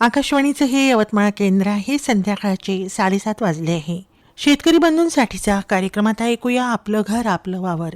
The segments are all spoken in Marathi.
आकाशवाणीचं हे यवतमाळ केंद्र आहे. संध्याकाळचे साडेसात वाजले आहे. शेतकरी बंधूंसाठीचा कार्यक्रमात ऐकूया आपलं घर आपलं वावर.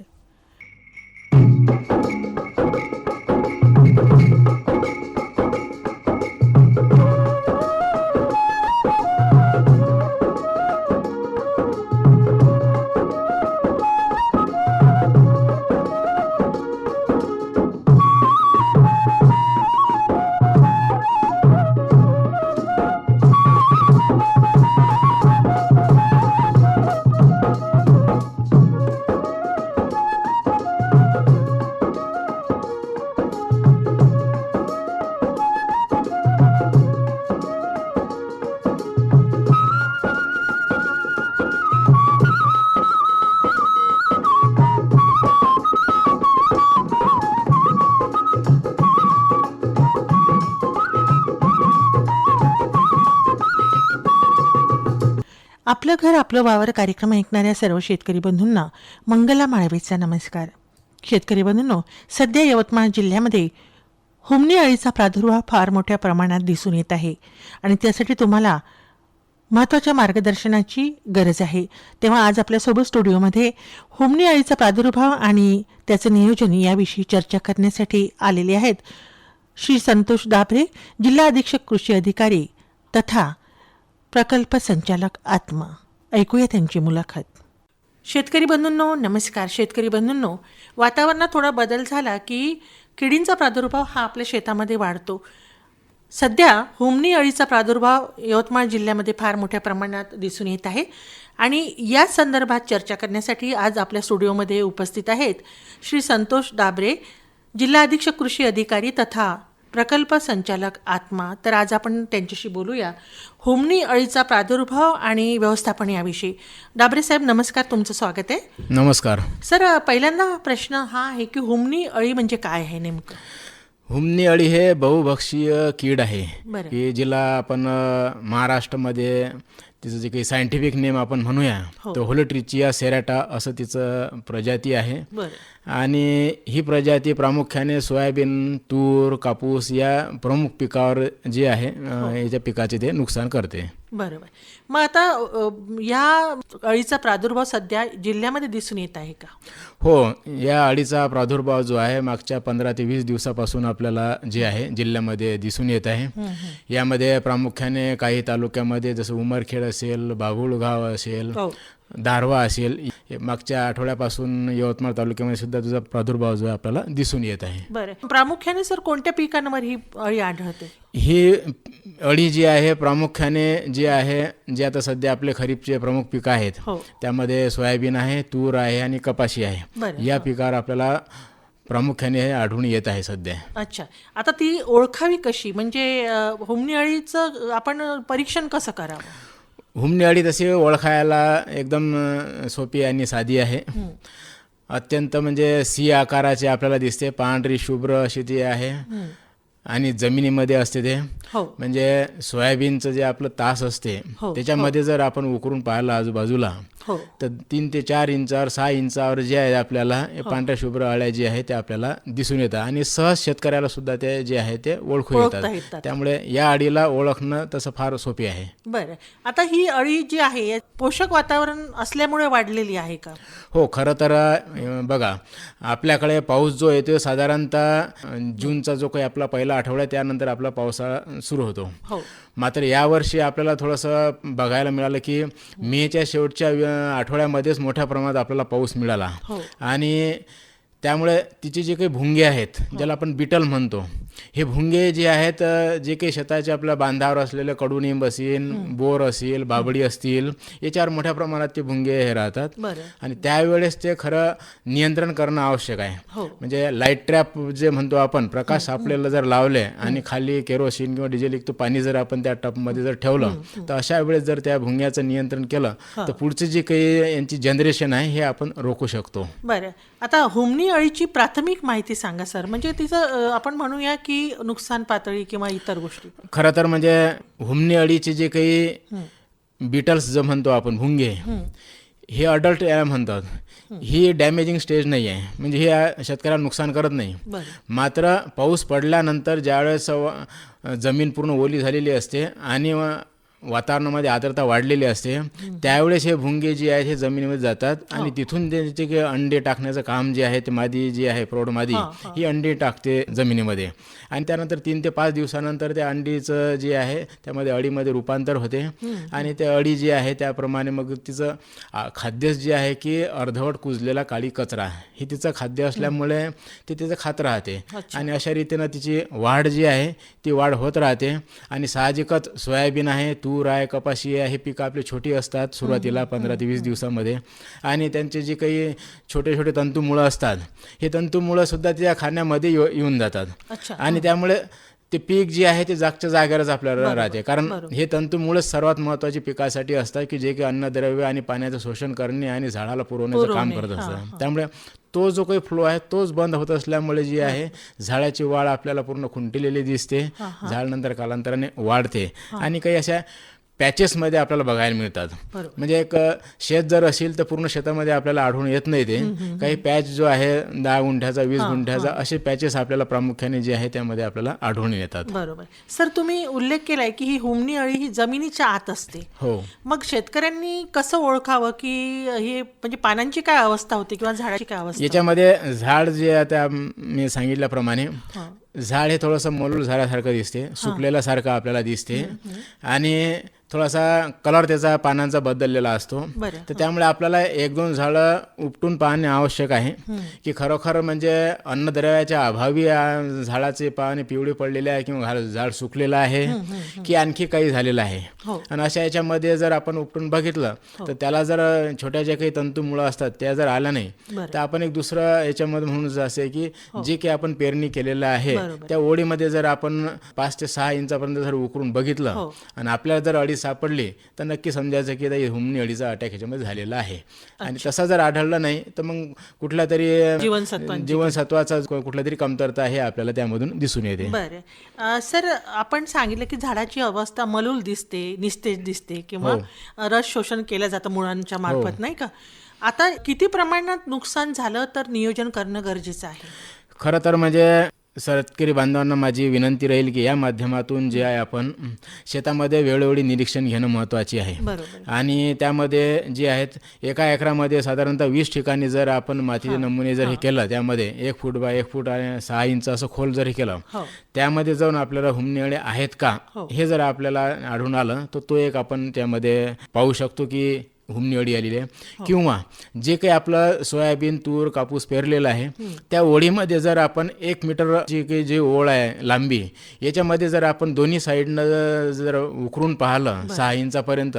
आपलं घर आपलं वावर कार्यक्रम ऐकणाऱ्या सर्व शेतकरी बंधूंना मंगला माळवेचा नमस्कार. शेतकरी बंधूंनो सध्या यवतमाळ जिल्ह्यामध्ये हुमणी अळीचा प्रादुर्भाव फार मोठ्या प्रमाणात दिसून येत आहे आणि त्यासाठी तुम्हाला महत्त्वाच्या मार्गदर्शनाची गरज आहे. तेव्हा आज आपल्यासोबत स्टुडिओमध्ये हुमणी अळीचा प्रादुर्भाव आणि त्याचं नियोजन याविषयी चर्चा करण्यासाठी आलेले आहेत श्री संतोष दाभरे जिल्हा अधीक्षक कृषी अधिकारी तथा प्रकल्प संचालक आत्मा. ऐकूया त्यांची मुलाखत. शेतकरी बंधूंनो नमस्कार. शेतकरी बंधूंनो वातावरणात थोडा बदल झाला की किडींचा प्रादुर्भाव हा आपल्या शेतामध्ये वाढतो. सध्या हुमणी अळीचा प्रादुर्भाव यवतमाळ जिल्ह्यामध्ये फार मोठ्या प्रमाणात दिसून येत आहे आणि या संदर्भात चर्चा करण्यासाठी आज आपल्या स्टुडिओमध्ये उपस्थित आहेत श्री संतोष दाबरे जिल्हा अधीक्षक कृषी अधिकारी तथा प्रकल्प संचालक आत्मा तर आज आपण त्यांच्याशी बोलूया. हुमणी अळीचा प्रादुर्भाव आणि व्यवस्थापन याविषयी. दाबरे साहेब नमस्कार तुमचं स्वागत आहे. नमस्कार. सर पहिल्यांदा प्रश्न हा आहे की हुमणी अळी म्हणजे काय आहे नेमकं? हुमणी अळी हे बहुभक्षीय कीड आहे. की जिला आपण महाराष्ट्रामध्ये तिचं जे काही सायंटिफिक नेम आपण म्हणूया हो. तर होलोट्रिचिया सेराटा असं तिचं प्रजाती आहे. आणि ही प्रजाती प्रामुख्याने सोयाबीन तूर कापूस या प्रमुख पिकावर जे आहे अ, याच्या पिकाचे ते नुकसान करते. बरोबर. मग आता या अळीचा प्रादुर्भाव सध्या जिल्ह्यामध्ये दिसून येत आहे का? हो या अळीचा प्रादुर्भाव जो आहे मागच्या पंधरा ते वीस दिवसापासून आपल्याला जे आहे जिल्ह्यामध्ये दिसून येत आहे. यामध्ये प्रामुख्याने काही तालुक्यामध्ये जसं उमरखेड असेल बाभुळगाव असेल हो. दारवा असेल. मागच्या आठवड्यापासून यवतमाळ तालुक्यामध्ये सुद्धा तुझा प्रादुर्भाव जो आपल्याला दिसून येत आहे. बरं. प्रामुख्याने सर कोणत्या पिकांवर ही अळी आढळते? ही अळी जी आहे प्रामुख्याने जी आहे जे आता सध्या आपले खरीपचे प्रमुख पिकं आहेत हो. त्यामध्ये सोयाबीन आहे तूर आहे आणि कपाशी आहे. या पिकावर आपल्याला प्रामुख्याने हे आढळून येत आहे सध्या. अच्छा. आता ती ओळखावी कशी? म्हणजे अ, हुमणी अळीचं आपण परीक्षण कसं करावं? अळी तशी ओळखायला एकदम सोपी आणि साधी आहे. अत्यंत म्हणजे सी आकाराची आपल्याला दिसते. पांढरी शुभ्र अशी ती आहे. आणि जमिनीमध्ये असते ते. हो. म्हणजे सोयाबीनचं जे आपलं तास असते हो, त्याच्यामध्ये जर आपण उकरून पाहिलं आजूबाजूला हो. तर तीन ते चार इंचावर सहा इंचावर जे आहे आपल्याला हे हो. पांढऱ्या शुभ्र अळ्या जे आहे ते आपल्याला दिसून येतात. आणि सहज शेतकऱ्याला सुद्धा ते जे आहे ते ओळखू येतात. त्यामुळे या अळीला ओळखणं तसं फार सोपी आहे. बरं. आता ही अळी जी आहे पोषक वातावरण असल्यामुळे वाढलेली आहे का? हो खरं तर बघा आपल्याकडे पाऊस जो येतो साधारणतः जूनचा जो काही आपला पहिला आठवडा आहे, त्यानंतर आपला पावसाळा सुरू होतो. हो. मात्र यावर्षी आपल्याला थोडंसं बघायला मिळालं की मेच्या शेवटच्या आठवड्यामध्येच मोठ्या प्रमाणात आपल्याला पाऊस मिळाला. हो. आणि त्यामुळे तिचे जे काही भुंगे आहेत ज्याला आपण बिटल म्हणतो हे भुंगे जे आहेत जे काही शेताच्या आपल्या बांधावर असलेले कडुनिंब असेल बोर असेल बाबडी असतील याच्यावर मोठ्या प्रमाणात ते भुंगे हे राहतात. आणि त्यावेळेस ते खरं नियंत्रण करणं आवश्यक आहे. हो. म्हणजे लाइट ट्रॅप जे म्हणतो आपण प्रकाश आपल्याला जर लावले आणि खाली केरोसिन किंवा डिझेल युक्त पाणी जर आपण त्या टबमध्ये जर ठेवलं तर अशा वेळेस जर त्या भुंग्याचं नियंत्रण केलं तर पुढचे जे काही यांची जनरेशन आहे हे आपण रोखू शकतो. बरं. आता हुमणी अळीची प्राथमिक माहिती सांगा सर. म्हणजे तिचं आपण म्हणूया की नुकसान पातळी किंवा इतर गोष्टी. खरं तर म्हणजे हुमणी अळीचे जे काही बिटल्स जे म्हणतो आपण भुंगे हे. अडल्ट म्हणतात. ही. डॅमेजिंग स्टेज नाही आहे. म्हणजे हे शेतकऱ्याला नुकसान करत नाही. मात्र पाऊस पडल्यानंतर ज्यावेळेस जमीन पूर्ण ओली झालेली असते आणि वातावरणामध्ये आर्द्रता वाढलेली असते. त्यावेळेस हे भुंगे जे आहेत हे जमिनीमध्ये जातात आणि तिथून त्यांचे अंडे टाकण्याचं काम जे आहे ते मादी जी आहे प्रौढ मादी ही अंडी टाकते जमिनीमध्ये. आणि त्यानंतर तीन ते पाच दिवसानंतर त्या अंडीचं जे आहे त्यामध्ये अळीमध्ये रूपांतर होते. आणि त्या अळी जी आहे त्याप्रमाणे मग तिचं खाद्य जे आहे की अर्धवट कुजलेला काळी कचरा. हे तिचं खाद्य असल्यामुळे ते तिचं खात राहते. आणि अशा रीतीनं तिची वाढ जी आहे ती वाढ होत राहते. आणि साहजिकच सोयाबीन आहे तूर आहे कपाशी आहे हे पिकं आपली छोटी असतात सुरुवातीला पंधरा ते वीस दिवसामध्ये. आणि त्यांचे जे काही छोटे छोटे तंतुमुळं असतात हे तंतुमुळं सुद्धा त्या खाण्यामध्ये येऊ- येऊन जातात. अच्छा. आणि त्यामुळे ते पीक जे आहे ते जागच्या जागेवरच आपल्याला राहते. कारण हे तंतुमुळेच सर्वात महत्त्वाची पिकासाठी असतात की जे की अन्नद्रव्य आणि पाण्याचं शोषण करणे आणि झाडाला पुरवण्याचं काम करत असतं. त्यामुळे तो जो काही फ्लो आहे तोच बंद होत असल्यामुळे जी आहे झाडाची वाढ आपल्याला पूर्ण खुंटलेली दिसते. झाड नंतर कालांतराने वाढते. आणि काही अशा पॅचेसमध्ये आपल्याला बघायला मिळतात. म्हणजे एक शेत जर असेल तर पूर्ण शेतामध्ये आपल्याला आढळून येत नाही ते. काही पॅच जो आहे दहा गुंठ्याचा वीस गुंठ्याचा असे पॅचेस आपल्याला प्रामुख्याने जे आहे त्यामध्ये आपल्याला आढळून येतात. बरोबर. सर तुम्ही उल्लेख केलाय की ही हुमणी अळी ही जमिनीच्या आत असते. हो. मग शेतकऱ्यांनी कसं ओळखावं की हे म्हणजे पानांची काय अवस्था होते किंवा झाडाची काय अवस्था याच्यामध्ये झाड जे आता मी सांगितल्याप्रमाणे झाड हे थोडंसं मलूल झाल्यासारखं दिसते. सुकलेल्यासारखं आपल्याला दिसते. आणि थोडासा कलर त्याचा पानांचा बदललेला असतो. तर त्यामुळे आपल्याला एक दोन झाडं उपटून पाहणे आवश्यक आहे. की खरोखर म्हणजे अन्नद्रव्याच्या अभावी झाडाचे पाने पिवळे पडलेले आहे किंवा झाड झाड सुकलेलं आहे की आणखी काही झालेलं आहे. हो. आणि अशा याच्यामध्ये जर आपण उपटून बघितलं तर त्याला जर छोट्या ज्या काही तंतुमुळं असतात त्या जर आल्या नाही. तर आपण एक दुसरं याच्यामध्ये म्हणून असं आहे की जे काही आपण पेरणी केलेलं आहे त्या ओळीमध्ये जर आपण पाच ते सहा इंचापर्यंत जर उकरून बघितलं हो. आणि आपल्याला जर अडी सापडली तर नक्की समजायचं की हे हुमणी अडीचा अटॅक ह्याच्यामध्ये झालेला आहे. आणि तसा जर आढळला नाही तर मग कुठल्या तरी जीवनसत्वांची. कुठल्या तरी कमतरता हे आपल्याला त्यामधून दिसून येते. बरं. सर आपण सांगितलं की झाडाची अवस्था मलूल दिसते निस्तेज दिसते किंवा रस शोषण केलं जातं मुळांच्या मार्फत नाही का? आता किती प्रमाणात नुकसान झालं तर नियोजन करणं गरजेचं आहे? खरं तर म्हणजे शेतकरी बांधवांना माझी विनंती राहील की या माध्यमातून जे आहे आपण शेतामध्ये वेळोवेळी निरीक्षण घेणं महत्त्वाचे आहे. आणि त्यामध्ये जे आहेत एका एकरामध्ये साधारणतः वीस ठिकाणी जर आपण मातीचे नमुने जर हे केलं त्यामध्ये एक फूट बाय एक फूट आणि सहा इंच असं खोल जर हे केलं हो. त्यामध्ये जाऊन आपल्याला हुमणेळे आहेत का? हो. हे जर आपल्याला आढळून आलं तर तो एक आपण त्यामध्ये पाहू शकतो की हुमणी अडी आलेली आहे. हो. किंवा जे काही आपलं सोयाबीन तूर कापूस पेरलेलं आहे त्या ओळीमध्ये जर आपण एक मीटर जी काही जी ओळ आहे लांबी याच्यामध्ये जर आपण दोन्ही साईडनं जर उकरून पाहिलं सहा इंचापर्यंत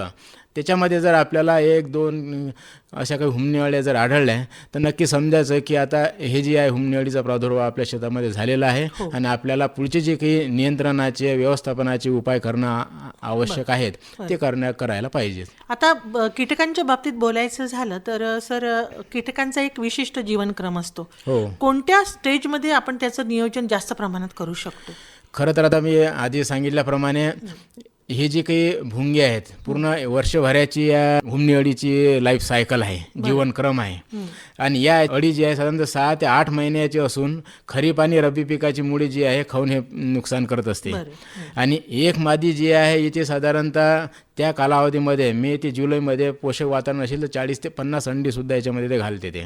त्याच्यामध्ये जर आपल्याला एक दोन अशा काही हुमणीवाड्या जर आढळल्या तर नक्की समजायचं की आता हे जे आहे हुमणीवाडीचा प्रादुर्भाव आपल्या शेतामध्ये झालेला आहे आणि आपल्याला पुढचे जे काही नियंत्रणाचे व्यवस्थापनाचे उपाय करणं आवश्यक आहेत ते करण्या करायला पाहिजेत. आता कीटकांच्या बाबतीत बोलायचं झालं तर सर कीटकांचा एक विशिष्ट जीवनक्रम असतो. हो. कोणत्या स्टेजमध्ये आपण त्याचं नियोजन जास्त प्रमाणात करू शकतो? खरं तर आता मी आधी सांगितल्याप्रमाणे हे जे काही भुंगे आहेत पूर्ण वर्षभराची या हुमणी अडीची लाईफ सायकल आहे जीवनक्रम आहे. आणि या अडी जी आहे साधारणतः सहा ते आठ महिन्याची असून खरीप आणि रब्बी पिकाची मुळी जी आहे खाऊन हे नुकसान करत असते. आणि एक मादी जी आहे याची साधारणतः त्या कालावधीमध्ये मे ते जुलैमध्ये पोषक वातावरण असेल तर चाळीस ते पन्नास अंडी सुद्धा याच्यामध्ये ते घालते ते.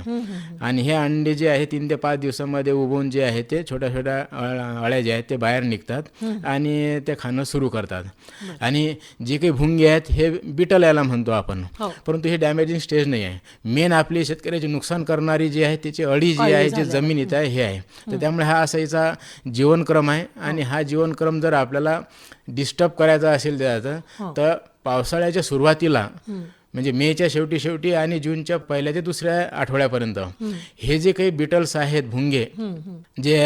आणि हे अंडे जे आहे तीन ते पाच दिवसामध्ये उभवून जे आहे ते छोट्या छोट्या अळ- अळ्या ज्या आहेत ते बाहेर निघतात आणि ते खाणं सुरू करतात. आणि जे काही भुंगे आहेत हे बिटल याला म्हणतो आपण. हो. परंतु हे डॅमेजिंग स्टेज नाही आहे. मेन आपली शेतकऱ्याचे नुकसान करणारी जी आहे त्याची अळी जी आहे जी जमिनीत आहे हे आहे. तर त्यामुळे हा असायचा जीवनक्रम आहे. आणि हा जीवनक्रम जर आपल्याला डिस्टर्ब करायचा असेल त्याचा तर पावसाळ्याच्या सुरुवातीला म्हणजे मेच्या शेवटी शेवटी आणि जूनच्या पहिल्या ते दुसऱ्या आठवड्यापर्यंत हे जे काही बिटल्स आहेत भुंगे जे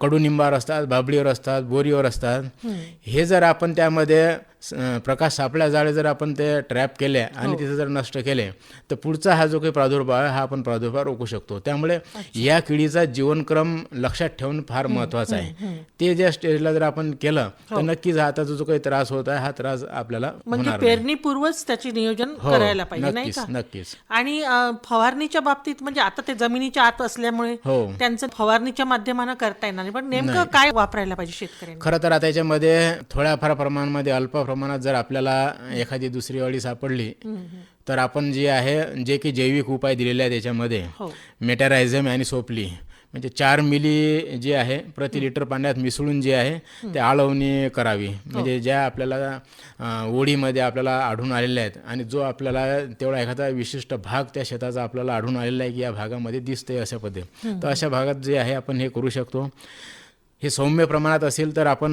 कडुनिंबावर असतात बाबळीवर असतात बोरीवर असतात हे जर आपण त्यामध्ये प्रकाश सापळ्या जाळे जर आपण ते ट्रॅप केले आणि तिथे जर नष्ट केले तर पुढचा हा जो काही प्रादुर्भाव आहे हा आपण प्रादुर्भाव रोखू शकतो. त्यामुळे या किडीचा जीवनक्रम लक्षात ठेवून फार महत्त्वाचा आहे. ते ज्या स्टेजला जर आपण केलं तर नक्कीच आता जो जो काही त्रास होत आहे हा त्रास आपल्याला म्हणजे. पेरणीपूर्वच त्याचे नियोजन हो, करायला पाहिजे नाही नक्कीच का? नक्कीच. आणि फवारणीच्या बाबतीत म्हणजे आता ते जमिनीच्या आत असल्यामुळे हो. त्यांचं फवारणीच्या माध्यमानं करता येणार नाही. पण नेमकं काय वापरायला पाहिजे शेतकऱ्यांनी? खरं तर आता याच्यामध्ये थोड्याफार प्रमाणामध्ये अल्प प्रमाणात जर आपल्याला एखादी दुसरी अळी सापडली तर आपण जे आहे जे काही जैविक उपाय दिलेले आहेत त्याच्यामध्ये हो. मेटॅरायझम आणि सोपली म्हणजे चार मिली जे आहे प्रति लिटर पाण्यात मिसळून जे आहे ते आळवणी करावी. म्हणजे ज्या आपल्याला ओढीमध्ये आपल्याला आढळून आलेल्या आहेत आणि जो आपल्याला तेवढा एखादा विशिष्ट भाग त्या शेताचा आपल्याला आढळून आलेला आहे की या भागामध्ये दिसते अशा पद्धती तर अशा भागात जे आहे आपण हे करू शकतो. हे सौम्य प्रमाणात असेल तर आपण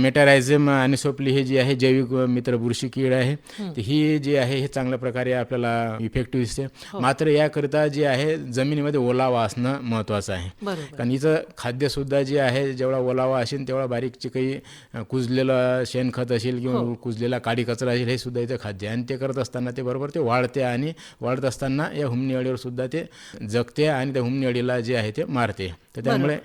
मेटॅरायझम आणि सोपली हे जी आहे जैविक मित्र बुरशी कीड आहे तर ही जी आहे हे चांगल्या प्रकारे आपल्याला इफेक्टिव्ह दिसते. मात्र याकरिता जे आहे जमिनीमध्ये ओलावा असणं महत्त्वाचं आहे. कारण हिचं खाद्यसुद्धा जे आहे जेवढा ओलावा असेल तेवढा बारीक काही कुजलेलं शेणखत असेल किंवा कुजलेला काडी कचरा असेल हे सुद्धा इथं खाद्य आहे. आणि ते करत असताना ते बरोबर ते वाढते आणि वाढत असताना या हुमणी अळीवर सुद्धा ते जगते आणि त्या हुमणी अळीला जे आहे ते मारते. तर त्यामुळे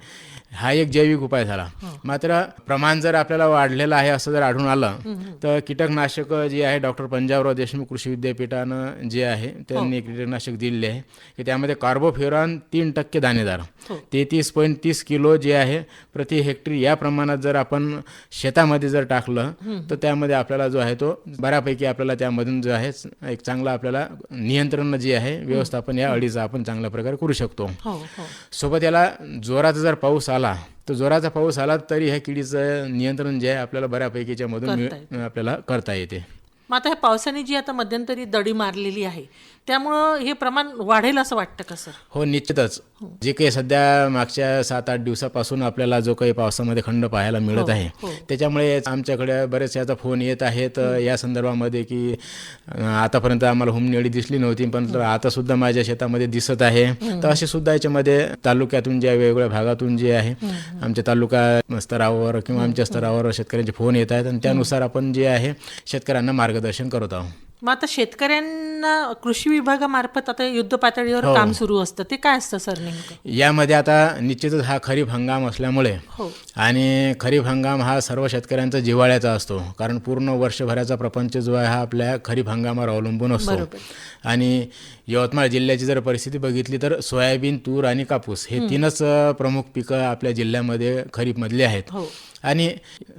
हा एक जैविक उपाय झाला. मात्र प्रमाण जर आपल्याला वाढलेलं आहे असं जर आढळून आलं तर कीटकनाशक जे आहे डॉक्टर पंजाबराव देशमुख कृषी विद्यापीठानं जे आहे त्यांनी कीटकनाशक दिलेले आहे. की त्यामध्ये कार्बोफ्युरॉन तीन टक्के दाणेदार. तेहतीस पॉईंट तीस किलो जे आहे प्रति हेक्टरी या प्रमाणात जर आपण शेतामध्ये जर टाकलं तर त्यामध्ये आपल्याला जो आहे तो बऱ्यापैकी आपल्याला त्यामधून जो आहे एक चांगला आपल्याला नियंत्रण जे आहे व्यवस्थापन या अडीचा आपण चांगल्या प्रकारे करू शकतो. हो हो. सोबत याला जोराचा जर पाऊस आला तर जोराचा पाऊस आला तरी ह्या किडीचं नियंत्रण जे आहे आपल्याला बऱ्यापैकी याच्यामधून करता मिळ- आपल्याला करता येते. मग आता ह्या पावसाने जी आता मध्यंतरी दडी मारलेली आहे त्यामुळं हे प्रमाण वाढेल असं वाटतं का सर? हो निश्चितच. जे काही सध्या मागच्या सात आठ दिवसापासून आपल्याला जो काही पावसामध्ये खंड पाहायला मिळत आहे हो. त्याच्यामुळे आमच्याकडे बरेच याचा फोन येत आहेत. या संदर्भामध्ये की आतापर्यंत आम्हाला हुमनेळी दिसली नव्हती पण आता सुद्धा माझ्या शेतामध्ये दिसत आहे. तर असे सुद्धा याच्यामध्ये तालुक्यातून ज्या वेगवेगळ्या भागातून जे आहे आमच्या तालुका स्तरावर किंवा आमच्या स्तरावर शेतकऱ्यांचे फोन येत आहेत. आणि त्यानुसार आपण जे आहे शेतकऱ्यांना मार्गदर्शन करत आहोत. मग आता शेतकऱ्यांना कृषी विभागामार्फत आता युद्ध पातळीवर हो. काम सुरू असतं. ते काय असतं सर नेमकं? यामध्ये आता निश्चितच हा खरीप हंगाम असल्यामुळे हो. आणि खरीप हंगाम हा सर्व शेतकऱ्यांचा जिव्हाळ्याचा असतो. कारण पूर्ण वर्षभराचा प्रपंच जो आहे हा आपल्या खरीप हंगामावर अवलंबून असतो. आणि यवतमाळ जिल्ह्याची जर परिस्थिती बघितली तर सोयाबीन तूर आणि कापूस हे तीनच प्रमुख पिकं आपल्या जिल्ह्यामध्ये खरीपमधली आहेत. हो. आणि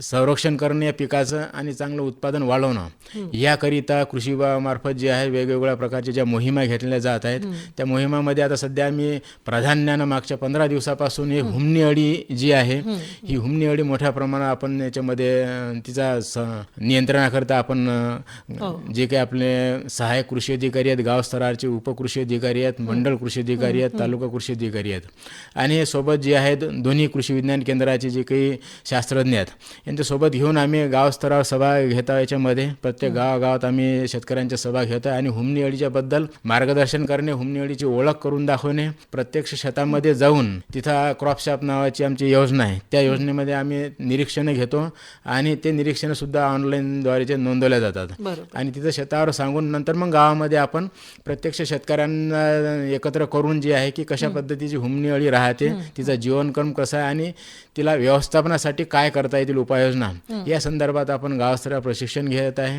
संरक्षण करणं या पिकाचं आणि चांगलं उत्पादन वाढवणं याकरिता कृषी विभागामार्फत जे आहे वेगवेगळ्या प्रकारच्या ज्या मोहिमा घेतल्या जात आहेत त्या मोहिमामध्ये आता सध्या आम्ही प्राधान्यानं मागच्या पंधरा दिवसापासून ही हुमणी अळी जी आहे ही हुमणी अळी मोठ्या प्रमाणात आपण याच्यामध्ये तिचा स नियंत्रणाकरता आपण अं, जे काही आपले सहाय्यक कृषी अधिकारी आहेत गाव स्तराचे उपकृषी अधिकारी आहेत मंडळ कृषी अधिकारी आहेत तालुका कृषी अधिकारी आहेत. आणि सोबत जे आहेत दोन्ही कृषी विज्ञान केंद्राचे जे काही शास्त्रज्ञ आहेत यांच्यासोबत घेऊन आम्ही गाव स्तरावर सभा घेता याच्यामध्ये. प्रत्येक गावागावात आम्ही शेतकऱ्यांच्या सभा घेतो आणि हुमणी अळीच्या बद्दल मार्गदर्शन करणे हुमणी अळीची ओळख करून दाखवणे प्रत्यक्ष शेतामध्ये जाऊन तिथं क्रॉप शॉप नावाची आमची योजना आहे. त्या योजनेमध्ये आम्ही निरीक्षणं घेतो आणि ते निरीक्षणं सुद्धा ऑनलाईनद्वारे जे नोंदवल्या जातात. आणि तिथं शेतावर सांगून नंतर मग गावामध्ये आपण प्रत्यक्ष शेतकऱ्यांना एकत्र करून जे आहे की कशा पद्धतीची हुमणी अळी राहते तिचा जीवनक्रम कसा आहे आणि तिला व्यवस्थापनासाठी काय करता येतील उपाययोजना या संदर्भात आपण गावस्तरावर प्रशिक्षण घेत आहे.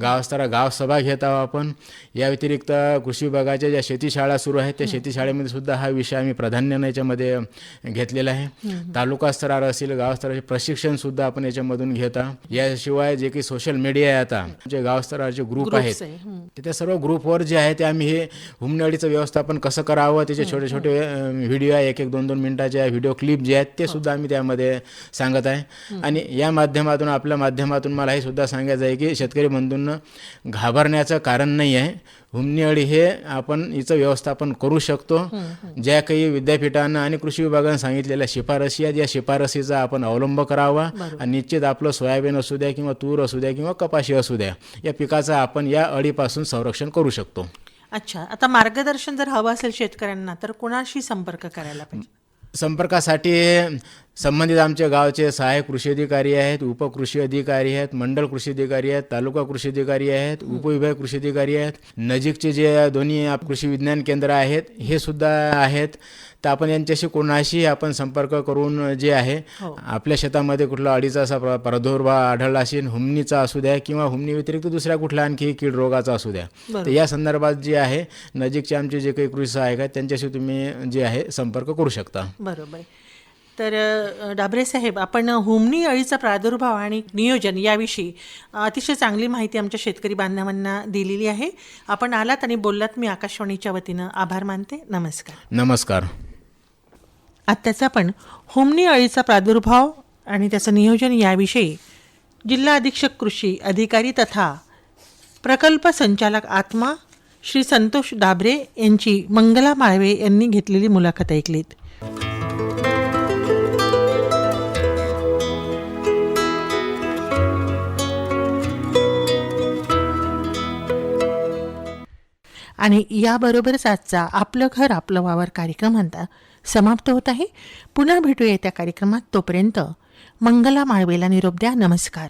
गावस्तरा गाव सभा घेत आहोत आपण. या व्यतिरिक्त कृषी विभागाच्या ज्या शेतीशाळा सुरू आहेत त्या शेतीशाळेमध्ये सुद्धा हा विषय आम्ही प्राधान्यानं याच्यामध्ये घेतलेला आहे. तालुका स्तरावर असेल गाव स्तराचे प्रशिक्षण सुद्धा आपण याच्यामधून घेत आहोत. याशिवाय जे काही सोशल मीडिया आहे आता जे गाव स्तराचे ग्रुप आहेत त्या सर्व ग्रुपवर जे आहे ते आम्ही हे हुमनअळीचं व्यवस्थापन कसं करावं त्याचे छोटे छोटे व्हिडिओ आहे एक एक दोन दोन मिनिटाच्या व्हिडिओ क्लिप जे आहेत ते सुद्धा आम्ही त्यामध्ये सांगत आहे. आणि या माध्यमातून आपल्या माध्यमातून मला हे सुद्धा सांगायचं आहे की शेतकरी बंधूंना घाबरण्याचं कारण नाही आहे. हुमणी अळी हे आपण हिचं व्यवस्थापन करू शकतो. ज्या काही विद्यापीठानं आणि कृषी विभागानं सांगितलेल्या शिफारसी आहेत या शिफारसीचा आपण अवलंब करावा. आणि निश्चित आपलं सोयाबीन असू द्या किंवा तूर असू द्या किंवा कपाशी असू द्या या पिकाचं आपण या अळीपासून संरक्षण करू शकतो. अच्छा आता मार्गदर्शन जर हवं असेल शेतकऱ्यांना तर कोणाशी संपर्क करायला पाहिजे? संपर्कासाठी संबंधित आमच्या गावचे सहाय्यक कृषी अधिकारी आहेत उपकृषी अधिकारी आहेत मंडल कृषी अधिकारी आहेत तालुका कृषी अधिकारी आहेत उपविभाग कृषी अधिकारी आहेत नजीकचे जे दोन्ही कृषी विज्ञान केंद्र आहेत हे सुद्धा आहेत. तर आपण यांच्याशी कोणाशी आपण संपर्क करून जे आहे हो. आपल्या शेतामध्ये कुठला अडीचा असा प्र- प्रादुर्भाव आढळला असेल हुमणीचा असू द्या किंवा हुमणी व्यतिरिक्त दुसऱ्या कुठल्या आणखी कीड रोगाचा असू द्या तर या संदर्भात जे आहे नजीकचे आमचे जे काही कृषी सहाय्यक आहेत त्यांच्याशी तुम्ही जे आहे संपर्क करू शकता. बरोबर. तर डाबरे साहेब आपण हुमणी अळीचा प्रादुर्भाव आणि नियोजन याविषयी अतिशय चांगली माहिती आमच्या शेतकरी बांधवांना दिलेली आहे. आपण आलात आणि बोललात. मी आकाशवाणीच्या वतीनं आभार मानते. नमस्कार. नमस्कार. आत्ताच आपण हुमणी अळीचा प्रादुर्भाव आणि त्याचं नियोजन याविषयी जिल्हा अधीक्षक कृषी अधिकारी तथा प्रकल्प संचालक आत्मा श्री संतोष दाबरे यांची मंगला माळवे यांनी घेतलेली मुलाखत ऐकलीत. आणि याबरोबरच आजचा आपलं घर आपलं वावर कार्यक्रम आता समाप्त होत आहे. पुन्हा भेटूया त्या कार्यक्रमात तोपर्यंत मंगला माळवेला निरोप द्या. नमस्कार.